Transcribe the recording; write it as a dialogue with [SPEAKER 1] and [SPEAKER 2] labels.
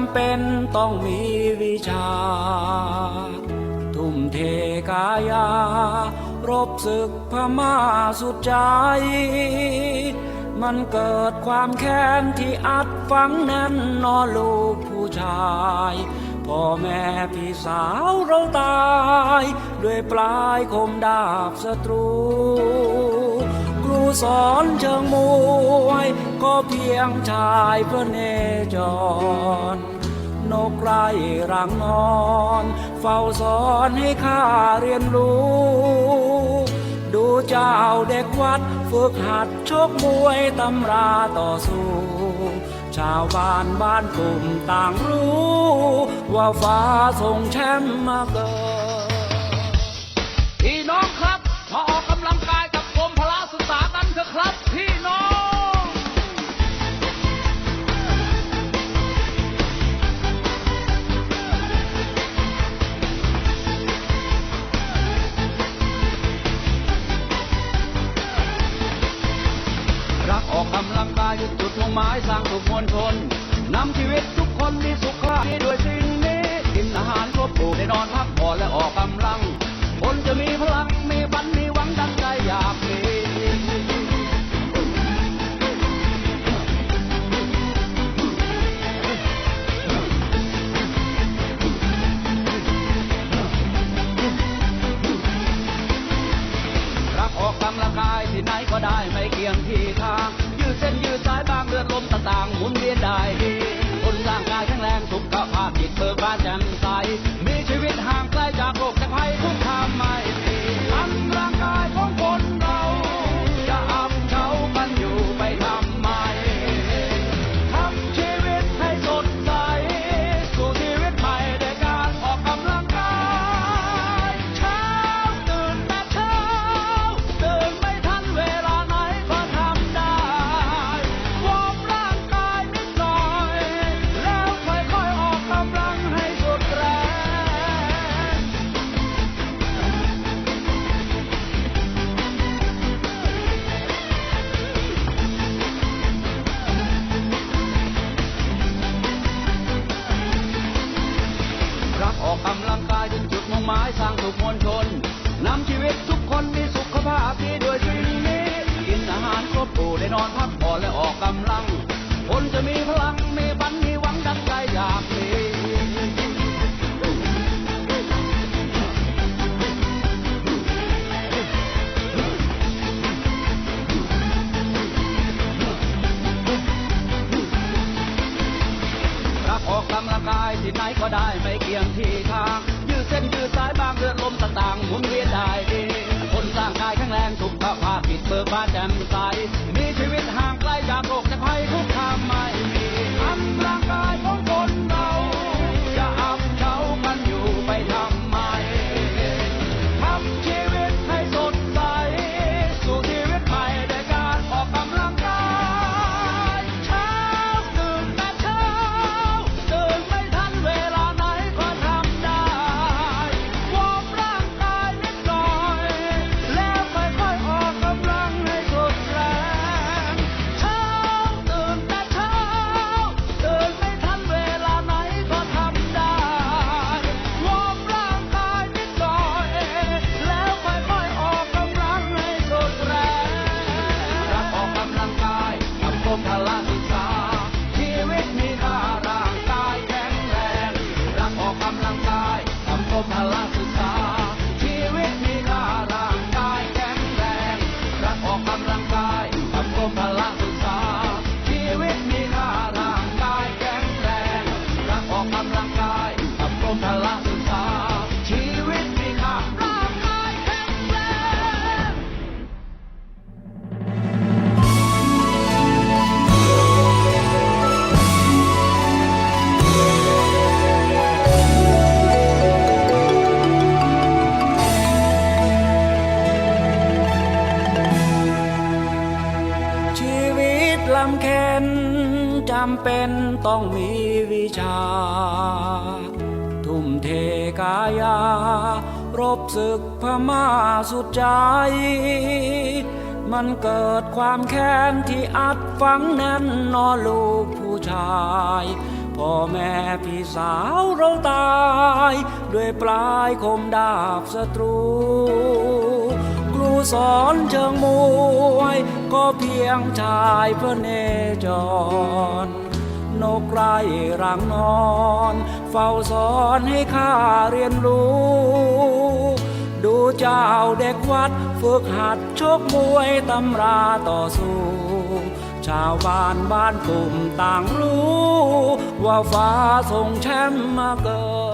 [SPEAKER 1] ำเป็นต้องมีวิชา ทุ่มเทกายา รบศึกพม่าสุดใจ มันเกิดความแค้นที่อัดฝังแน่นนอลูกผู้ชายพ่อแม่พี่สาวเราตาย ด้วยปลายคมดาบศัตรูครู สอนเชิงมวย ก็เพียงชายเพื่อเนจร นกไรรังนอน เฝ้าสอนให้ข้าเรียนรู้ ดูเจ้าเด็กวัดฝึกหัดชกมวยตำราต่อสู้ชาวบ้านบ้านกลุ่มต่างรู้ ว่าฟ้าส่งแชมป์มาเกิด
[SPEAKER 2] ออกกำลังกายจุดมุ่งหมายสร้างสุขมวลชนนำชีวิตทุกคนมีสุขภาพดีด้วยสิ่งนี้กินอาหารครบถูกได้นอนพักผ่อนและออกกำลัง คนจะมีพลังมีบันมี หมายสร้างสุขมวลชนนำชีวิตทุกคนมีสุขภาพดีด้วยสิ่งนี้กินอาหารครบถูได้นอนพักผ่อนและออกกำลัง คนจะมีพลังมีฝันมีหวังดังใจอยากมีรักออกกำลังกายที่ไหนก็ได้ไม่เกี่ยงที่ทาง ยืดเส้นยืดสายบางเลือดลมต่างๆหมุนเวียนได้
[SPEAKER 1] จำเป็นต้องมีวิชา ทุ่มเทกายา รบศึกพม่าสุดใจ มันเกิดความแค้นที่อัดฝังแน่นนอลูกผู้ชายพ่อแม่พี่สาวเราตาย ด้วยปลายคมดาบศัตรูครู สอนเชิงมวย ก็เพียงชายพระเนจร นกไรรังนอน เฝ้าสอนให้ข้าเรียนรู้ ดูเจ้าเด็กวัดฝึกหัดชกมวยตำราต่อสู้ ชาวบ้านบ้านกลุ่มต่างรู้ ว่าฟ้าส่งแชมป์มาเกิด